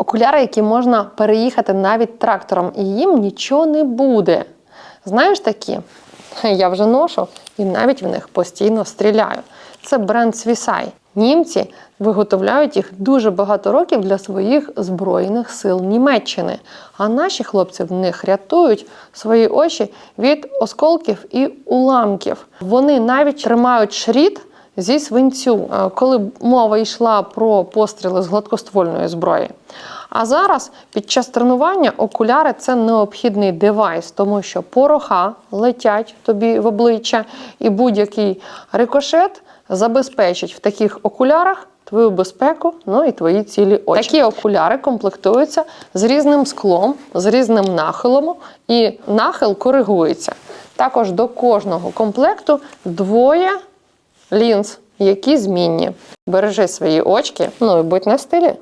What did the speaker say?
Окуляри, які можна переїхати навіть трактором, і їм нічого не буде. Знаєш такі? Я вже ношу і навіть в них постійно стріляю. Це бренд Свісай. Німці виготовляють їх дуже багато років для своїх збройних сил Німеччини. А наші хлопці в них рятують свої очі від осколків і уламків. Вони навіть тримають шрід зі свинцю, е, коли мова йшла про постріли з гладкоствольної зброї. А зараз під час тренування окуляри це необхідний девайс, тому що пороха летять тобі в обличчя, і будь-який рикошет забезпечить в таких окулярах твою безпеку, ну і твої цілі очі. Такі окуляри комплектуються з різним склом, з різним нахилом, і нахил коригується. Також до кожного комплекту двоє лінз, які змінні. Бережи свої очки, ну і будь на стилі.